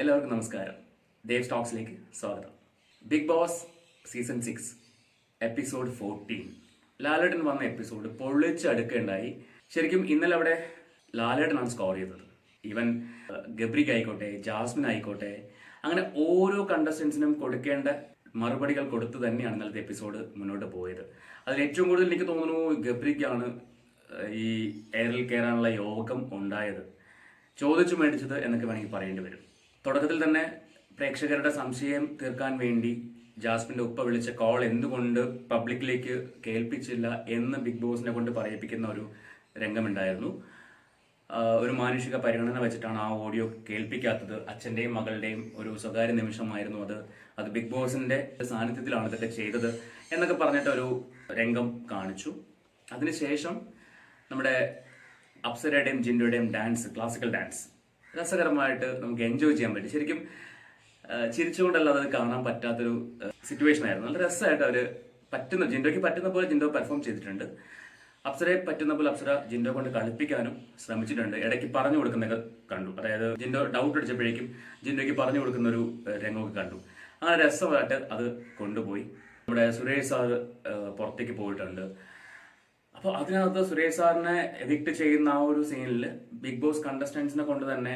എല്ലാവർക്കും നമസ്കാരം. ദേവ് സ്റ്റോക്സിലേക്ക് സ്വാഗതം. Bigg Boss season six episode fourteen. ലാലേട്ടൻ വന്ന എപ്പിസോഡ് പൊള്ളിച്ചടുക്കുണ്ടായി ശരിക്കും ഇന്നലെ അവിടെ ലാലേട്ടനാണ് സ്കോർ ചെയ്തത്. ഈവൻ ഗബ്രിക്ക് ആയിക്കോട്ടെ ജാസ്മിൻ ആയിക്കോട്ടെ അങ്ങനെ ഓരോ കണ്ടസ്റ്റൻസിനും കൊടുക്കേണ്ട മറുപടികൾ കൊടുത്തു തന്നെയാണ് ഇന്നലത്തെ എപ്പിസോഡ് മുന്നോട്ട് പോയത്. അതിൽ ഏറ്റവും കൂടുതൽ എനിക്ക് തോന്നുന്നു ഗബ്രിക്കാണ് ഈ എയറിൽ കയറാനുള്ള യോഗം ഉണ്ടായത്. ചോദിച്ചു മേടിച്ചത് എന്നൊക്കെ വേണമെങ്കിൽ പറയേണ്ടി വരും. തുടക്കത്തിൽ തന്നെ പ്രേക്ഷകരുടെ സംശയം തീർക്കാൻ വേണ്ടി ജാസ്മിന്റെ ഉപ്പ വിളിച്ച കോൾ എന്തുകൊണ്ട് പബ്ലിക്കിലേക്ക് കേൾപ്പിച്ചില്ല എന്ന് ബിഗ് ബോസിനെ കൊണ്ട് പറയിപ്പിക്കുന്ന ഒരു രംഗമുണ്ടായിരുന്നു. ഒരു മാനുഷിക പരിഗണന വെച്ചിട്ടാണ് ആ ഓഡിയോ കേൾപ്പിക്കാത്തത്. അച്ഛന്റെയും മകളുടെയും ഒരു സ്വകാര്യ നിമിഷമായിരുന്നു അത്. അത് ബിഗ് ബോസിന്റെ സാന്നിധ്യത്തിലാണ് ഇതൊക്കെ ചെയ്തത് എന്നൊക്കെ പറഞ്ഞിട്ട് ഒരു രംഗം കാണിച്ചു. അതിനുശേഷം നമ്മുടെ അപ്സരയുടെയും ജിൻഡോയുടെയും ഡാൻസ് ക്ലാസിക്കൽ ഡാൻസ് രസകരമായിട്ട് നമുക്ക് എൻജോയ് ചെയ്യാൻ പറ്റും. ശരിക്കും ചിരിച്ചുകൊണ്ടല്ലാതെ അത് കാണാൻ പറ്റാത്തൊരു സിറ്റുവേഷൻ ആയിരുന്നു. നല്ല രസമായിട്ട് അവർ പറ്റുന്ന ജിൻഡോയ്ക്ക് പറ്റുന്ന പോലെ ജിൻഡോ പെർഫോം ചെയ്തിട്ടുണ്ട്. അപ്സരയെ പറ്റുന്ന പോലെ അപ്സര ജിൻഡോ കൊണ്ട് കളിപ്പിക്കാനും ശ്രമിച്ചിട്ടുണ്ട്. ഇടയ്ക്ക് പറഞ്ഞു കൊടുക്കുന്നൊക്കെ കണ്ടു. അതായത് ജിൻഡോ ഡൗട്ട് അടിച്ചപ്പോഴേക്കും ജിൻഡോയ്ക്ക് പറഞ്ഞു കൊടുക്കുന്ന ഒരു രംഗമൊക്കെ കണ്ടു. അങ്ങനെ രസമായിട്ട് അത് കൊണ്ടുപോയി. നമ്മുടെ സുരേഷ് സാർ പുറത്തേക്ക് പോയിട്ടുണ്ട്. അപ്പോൾ അതിനകത്ത് സുരേഷ് സാറിനെ എവിക്ട് ചെയ്യുന്ന ആ ഒരു സീനിൽ ബിഗ് ബോസ് കണ്ടസ്റ്റൻസിനെ കൊണ്ട് തന്നെ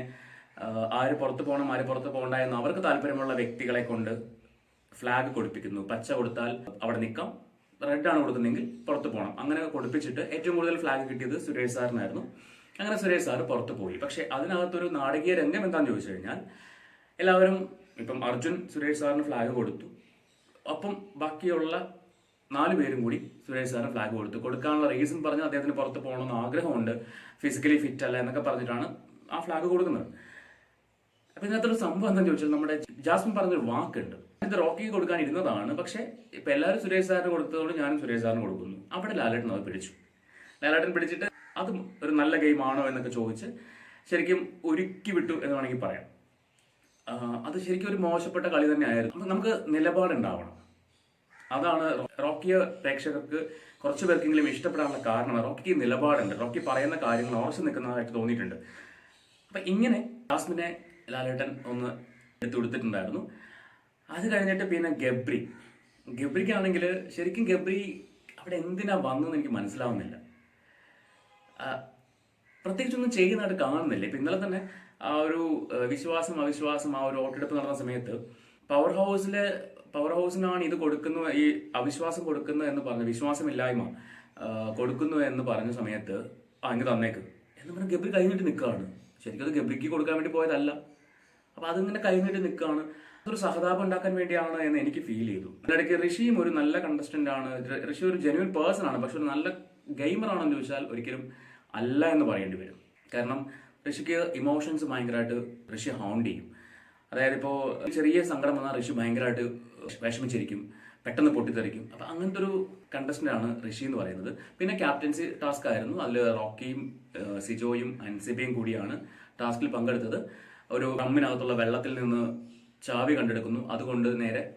ആര് പുറത്ത് പോകണം ആര് പുറത്ത് പോകണ്ട എന്ന് അവർക്ക് താല്പര്യമുള്ള വ്യക്തികളെ കൊണ്ട് ഫ്ലാഗ് കൊടുപ്പിക്കുന്നു. പച്ച കൊടുത്താൽ അവിടെ നിൽക്കാം റെഡ് ആണ് കൊടുക്കുന്നെങ്കിൽ പുറത്ത് പോകണം. അങ്ങനെ കൊടുപ്പിച്ചിട്ട് ഏറ്റവും കൂടുതൽ ഫ്ലാഗ് കിട്ടിയത് സുരേഷ് സാറിനായിരുന്നു. അങ്ങനെ സുരേഷ് സാർ പുറത്ത് പോയി. പക്ഷെ അതിനകത്തൊരു നാടകീയ രംഗം എന്താണെന്ന് ചോദിച്ചു കഴിഞ്ഞാൽ എല്ലാവരും ഇപ്പം അർജുൻ സുരേഷ് സാറിന് ഫ്ലാഗ് കൊടുത്തു. അപ്പം ബാക്കിയുള്ള നാല് പേരും കൂടി സുരേഷ് സാറിന് ഫ്ലാഗ് കൊടുത്തു. കൊടുക്കാനുള്ള റീസൺ പറഞ്ഞ് അദ്ദേഹത്തിന് പുറത്ത് പോകണമെന്ന് ആഗ്രഹമുണ്ട്. ഫിസിക്കലി ഫിറ്റ് അല്ല എന്നൊക്കെ പറഞ്ഞിട്ടാണ് ആ ഫ്ലാഗ് കൊടുക്കുന്നത്. അപ്പൊ ഇതിനകത്തൊരു സംഭവം എന്താണെന്ന് ചോദിച്ചാൽ നമ്മുടെ ജാസ്മിൻ പറഞ്ഞൊരു വാക്കുണ്ട്. ഇത് റോക്കി കൊടുക്കാൻ ഇരുന്നതാണ്. പക്ഷെ ഇപ്പൊ എല്ലാവരും സുരേഷ് സാറിന് കൊടുത്തതുകൊണ്ട് ഞാനും സുരേഷ് സാറിന് കൊടുക്കുന്നു. അവിടെ ലാലേട്ടൻ അത് പിടിച്ചു. ലാലേട്ടൻ പിടിച്ചിട്ട് അതും ഒരു നല്ല ഗെയിം ആണോ എന്നൊക്കെ ചോദിച്ച് ശരിക്കും ഒരുക്കി വിട്ടു എന്ന് വേണമെങ്കിൽ പറയാം. അത് ശരിക്കും ഒരു മോശപ്പെട്ട കളി തന്നെയായിരുന്നു. നമുക്ക് നിലപാടുണ്ടാവണം. അതാണ് റോക്കിയ പ്രേക്ഷകർക്ക് കുറച്ച് പേർക്കെങ്കിലും ഇഷ്ടപ്പെടാനുള്ള കാരണം. റോക്കിക്ക് നിലപാടുണ്ട്. റോക്കി പറയുന്ന കാര്യങ്ങൾ ഉറച്ചു നിൽക്കുന്നതായിട്ട് തോന്നിയിട്ടുണ്ട്. അപ്പൊ ഇങ്ങനെ ജാസ്മിനെ ലാലേട്ടൻ ഒന്ന് എടുത്തു കൊടുത്തിട്ടുണ്ടായിരുന്നു. അത് കഴിഞ്ഞിട്ട് പിന്നെ ഗബ്രി. ഗബ്രിക്കാണെങ്കിൽ ശരിക്കും ഗബ്രി അവിടെ എന്തിനാ വന്നതെന്ന് എനിക്ക് മനസ്സിലാവുന്നില്ല. പ്രത്യേകിച്ചൊന്നും ചെയ്യുന്നതായിട്ട് കാണുന്നില്ല. ഇപ്പൊ ഇന്നലെ തന്നെ ആ ഒരു വിശ്വാസം അവിശ്വാസം ആ ഒരു വോട്ടെടുപ്പ് നടന്ന സമയത്ത് പവർ ഹൗസിലെ പവർ ഹൗസിനാണ് ഇത് കൊടുക്കുന്നു ഈ അവിശ്വാസം കൊടുക്കുന്നു എന്ന് പറഞ്ഞു വിശ്വാസമില്ലായ്മ കൊടുക്കുന്നു എന്ന് പറഞ്ഞ സമയത്ത് ആ അങ്ങ് തന്നേക്ക്. എന്ന് പറഞ്ഞാൽ ഗബ്രി കഴിഞ്ഞിട്ട് നിൽക്കുകയാണ് ശരിക്കും അത് ഗബ്രിക്ക് കൊടുക്കാൻ വേണ്ടി പോയതല്ല. അപ്പൊ അതിങ്ങനെ കഴിഞ്ഞിട്ട് നിൽക്കുകയാണ് അതൊരു സഹതാപം ഉണ്ടാക്കാൻ വേണ്ടിയാണ് എന്ന് എനിക്ക് ഫീൽ ചെയ്തു. അതിനിടയ്ക്ക് ഋഷിയും ഒരു നല്ല കണ്ടസ്റ്റന്റ് ആണ്. ഋഷി ഒരു ജെന്യൂൻ പേഴ്സൺ ആണ്. പക്ഷെ ഒരു നല്ല ഗെയിമർ ആണെന്ന് ചോദിച്ചാൽ ഒരിക്കലും അല്ല എന്ന് പറയേണ്ടി വരും. കാരണം ഋഷിക്ക് ഇമോഷൻസ് ഭയങ്കരമായിട്ട് ഋഷി ഹൗണ്ട് ചെയ്യും. അതായത് ഇപ്പോൾ ചെറിയ സങ്കടം വന്നാൽ ഋഷി ഭയങ്കരമായിട്ട് വിഷമിച്ചിരിക്കും പെട്ടെന്ന് പൊട്ടിത്തെറിക്കും. അപ്പൊ അങ്ങനത്തെ ഒരു കണ്ടസ്റ്റന്റ് ആണ് ഋഷി എന്ന് പറയുന്നത്. പിന്നെ ക്യാപ്റ്റൻസി ടാസ്ക് ആയിരുന്നു. അതിൽ റോക്കിയും സിജോയും അൻസിബയും കൂടിയാണ് ടാസ്കിൽ പങ്കെടുത്തത്. ഒരു റമ്മിനകത്തുള്ള വെള്ളത്തിൽ നിന്ന് ചാവി കണ്ടെടുക്കുന്നു. അതുകൊണ്ട് നേരെ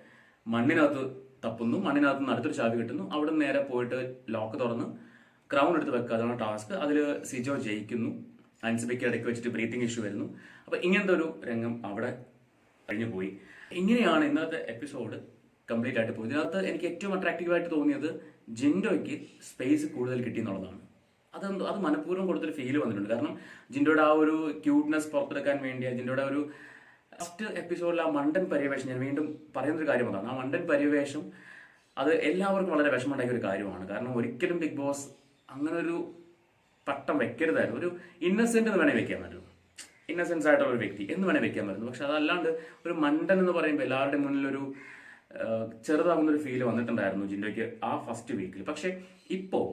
മണ്ണിനകത്ത് തപ്പുന്നു. മണ്ണിനകത്ത് നിന്ന് അടുത്തൊരു ചാവി കിട്ടുന്നു. അവിടെ നേരെ പോയിട്ട് ലോക്ക് തുറന്ന് ക്രൗൺ എടുത്ത് വെക്കുക. അതാണ് ടാസ്ക് അതിൽ സിജോ ജയിക്കുന്നു. അൻസിബയ്ക്ക് ഇടയ്ക്ക് വെച്ചിട്ട് ബ്രീത്തിങ് ഇഷ്യൂ വരുന്നു. അപ്പൊ ഇങ്ങനത്തെ ഒരു രംഗം അവിടെ കഴിഞ്ഞു പോയി. ഇങ്ങനെയാണ് ഇന്നത്തെ എപ്പിസോഡ് കംപ്ലീറ്റ് ആയിട്ട് പോയി ഇതിനകത്ത് എനിക്ക് ഏറ്റവും അട്രാക്റ്റീവ് ആയിട്ട് തോന്നിയത് ജിൻഡോയ്ക്ക് സ്പേസ് കൂടുതൽ കിട്ടി എന്നുള്ളതാണ്. അതെന്തോ അത് മനഃപൂർവം കൊടുത്തൊരു ഫീൽ വന്നിട്ടുണ്ട്. കാരണം ജിൻഡോയുടെ ആ ഒരു ക്യൂട്ട്നെസ് പുറത്തെടുക്കാൻ വേണ്ടി ജിൻഡോയുടെ ഒരു ഫസ്റ്റ് എപ്പിസോഡിൽ ആ മണ്ടൻ പര്യവേഷം ഞാൻ വീണ്ടും പറയുന്നൊരു കാര്യം അതാണ്. ആ മണ്ടൻ പര്യവേഷം അത് എല്ലാവർക്കും വളരെ വിഷമമുണ്ടാക്കിയ ഒരു കാര്യമാണ്. കാരണം ഒരിക്കലും ബിഗ് ബോസ് അങ്ങനെ ഒരു പട്ടം വെക്കരുതായിരുന്നു. ഒരു ഇന്നസെന്റ് എന്ന് വെക്കാൻ വെക്കാമായിരുന്നു ഇന്നസെൻസ് ആയിട്ടുള്ള ഒരു വ്യക്തി എന്ന് വേണേൽ വെക്കാൻ പറ്റുന്നു. പക്ഷെ അതല്ലാണ്ട് ഒരു മണ്ടൻ എന്ന് പറയുമ്പോൾ എല്ലാവരുടെയും മുന്നിൽ ഒരു ചെറുതാകുന്ന ഒരു ഫീൽ വന്നിട്ടുണ്ടായിരുന്നു ജിൻഡോയ്ക്ക് ആ ഫസ്റ്റ് വീക്കിൽ പക്ഷെ ഇപ്പോൾ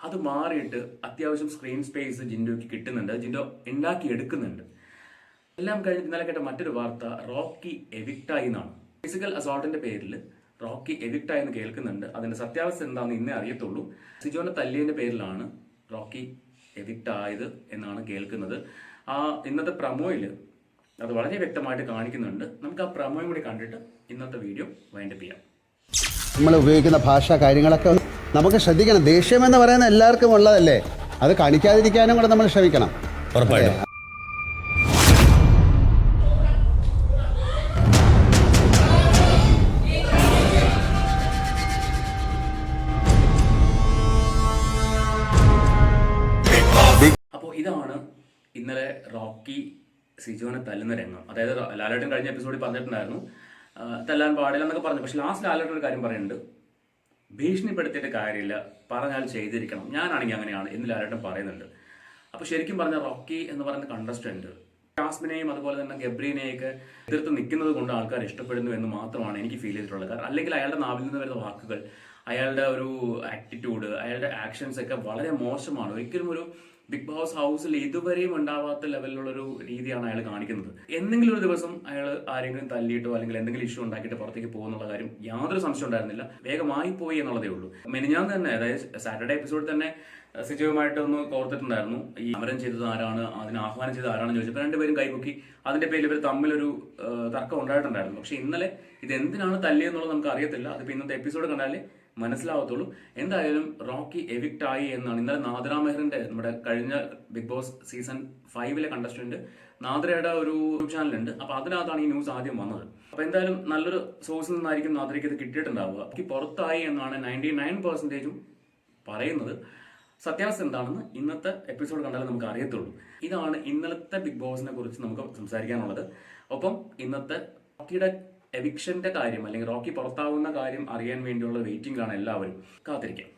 അത് മാറിയിട്ട് അത്യാവശ്യം സ്ക്രീൻ സ്പേസ് ജിൻഡോയ്ക്ക് കിട്ടുന്നുണ്ട്. ജിൻഡോ ഉണ്ടാക്കി എടുക്കുന്നുണ്ട്. എല്ലാം കഴിഞ്ഞ് ഇന്നലെ കേട്ട മറ്റൊരു വാർത്ത റോക്കി എവിക്റ്റായി എന്നാണ്. ഫിസിക്കൽ അസോൾട്ടിന്റെ പേരിൽ റോക്കി എവിക്റ്റായി എന്ന് കേൾക്കുന്നുണ്ട്. അതിന്റെ സത്യാവസ്ഥ എന്താണെന്ന് ഇന്നേ അറിയത്തുള്ളൂ. സിജോന്റെ തല്ലിയതിന്റെ പേരിലാണ് റോക്കി ആയത് എന്നാണ് കേൾക്കുന്നത്. ആ ഇന്നത്തെ പ്രമോയിൽ അത് വളരെ വ്യക്തമായിട്ട് കാണിക്കുന്നുണ്ട്. നമുക്ക് ആ പ്രമോയും കൂടി കണ്ടിട്ട് ഇന്നത്തെ വീഡിയോ വൈൻഡപ്പ് ചെയ്യാം. നമ്മൾ ഉപയോഗിക്കുന്ന ഭാഷ കാര്യങ്ങളൊക്കെ നമുക്ക് ശ്രദ്ധിക്കണം. ദേഷ്യം എന്ന് പറയുന്ന എല്ലാവർക്കും ഉള്ളതല്ലേ? അത് കാണിക്കാതിരിക്കാനും കൂടെ നമ്മൾ ശ്രമിക്കണം. അപ്പോ അപ്പോൾ ഇതാണ് സിജോനെ തല്ലുന്ന രംഗം. അതായത് ലാലേട്ടൻ കഴിഞ്ഞ എപ്പിസോഡിൽ പറഞ്ഞിട്ടുണ്ടായിരുന്നു. തല്ലാൻ പാടില്ല എന്നൊക്കെ പറഞ്ഞു. പക്ഷെ ലാസ്റ്റ് ലാലേട്ടൻ ഒരു കാര്യം പറയുന്നുണ്ട്. ഭീഷണിപ്പെടുത്തിയിട്ട് കാര്യമില്ല. പറഞ്ഞാൽ ചെയ്തിരിക്കണം. ഞാനാണെങ്കിൽ അങ്ങനെയാണ് എന്ന് ലാലേട്ടൻ പറയുന്നുണ്ട്. അപ്പൊ ശരിക്കും പറഞ്ഞ റോക്കി എന്ന് പറയുന്ന കണ്ടസ്റ്റന്റ് ജാസ്മിനെയും അതുപോലെ തന്നെ ഗബ്രീനെയൊക്കെ എതിർത്ത് നിൽക്കുന്നത് കൊണ്ട് ആൾക്കാർ ഇഷ്ടപ്പെടുന്നു എന്ന് മാത്രമാണ് എനിക്ക് ഫീൽ ചെയ്തിട്ടുള്ളത്. കാരണം അല്ലെങ്കിൽ അയാളുടെ നാവിൽ നിന്ന് വരുന്ന വാക്കുകൾ അയാളുടെ ഒരു ആറ്റിറ്റ്യൂഡ് അയാളുടെ ആക്ഷൻസ് ഒക്കെ വളരെ മോശമാണ്. ഒരിക്കലും ഒരു ബിഗ് ബോസ് ഹൗസിൽ ഇതുവരെയും ഉണ്ടാവാത്ത ലെവലിലുള്ള ഒരു രീതിയാണ് അയാൾ കാണിക്കുന്നത്. എന്തെങ്കിലും ഒരു ദിവസം അയാൾ ആരെങ്കിലും തല്ലിയിട്ടോ അല്ലെങ്കിൽ എന്തെങ്കിലും ഇഷ്യൂ ഉണ്ടാക്കിയിട്ട് പുറത്തേക്ക് പോകുന്നുള്ള കാര്യം യാതൊരു സംശയം ഉണ്ടായിരുന്നില്ല. വേഗമായി പോയി എന്നുള്ളതേ ഉള്ളൂ. മെനിഞ്ഞാന്ന് തന്നെ അതായത് സാറ്റർഡേ എപ്പിസോഡിൽ തന്നെ സജീവമായിട്ട് ഒന്ന് കോർത്തിട്ടുണ്ടായിരുന്നു. ഈ സമരം ചെയ്തത് ആരാണ് അതിന് ആഹ്വാനം ചെയ്തത് ആരാണെന്ന് ചോദിച്ചപ്പോൾ രണ്ടുപേരും കൈപൊക്കി അതിന്റെ പേരിൽ ഇവർ തമ്മിലൊരു തർക്കം ഉണ്ടായിട്ടുണ്ടായിരുന്നു. പക്ഷെ ഇന്നലെ ഇത് എന്തിനാണ് തല്ലിയെന്നുള്ളത് നമുക്ക് അറിയത്തില്ല. അതിപ്പോ ഇന്നത്തെ എപ്പിസോഡ് കണ്ടാലേ മനസ്സിലാവത്തുള്ളൂ. എന്തായാലും റോക്കി എവിക്ട് ആയി എന്നാണ്. ഇന്നലെ നാദ്ര മെഹറിന്റെ നമ്മുടെ കഴിഞ്ഞ ബിഗ് ബോസ് സീസൺ ഫൈവിലെ കണ്ടസ്റ്റന്റ് നാദ്രയുടെ ഒരു യൂട്യൂബ് ചാനലുണ്ട്. അപ്പൊ അതിനകത്താണ് ഈ ന്യൂസ് ആദ്യം വന്നത്. അപ്പൊ എന്തായാലും നല്ലൊരു സോഴ്സിൽ നിന്നായിരിക്കും നാദ്രയ്ക്ക് ഇത് കിട്ടിയിട്ടുണ്ടാവുക. എനിക്ക് പുറത്തായി എന്നാണ് നയന്റി നയൻ പെർസെന്റേജും പറയുന്നത്. സത്യാവസ്ഥ എന്താണെന്ന് ഇന്നത്തെ എപ്പിസോഡ് കണ്ടാലേ നമുക്ക് അറിയത്തുള്ളൂ. ഇതാണ് ഇന്നലത്തെ ബിഗ് ബോസിനെ കുറിച്ച് നമുക്ക് സംസാരിക്കാനുള്ളത്. ഒപ്പം ഇന്നത്തെ റോക്കിയുടെ എവിക്ഷന്റെ കാര്യം അല്ലെങ്കിൽ റോക്കി പുറത്താവുന്ന കാര്യം അറിയാൻ വേണ്ടിയുള്ള വെയിറ്റിംഗിലാണ് എല്ലാവരും കാത്തിരിക്കാം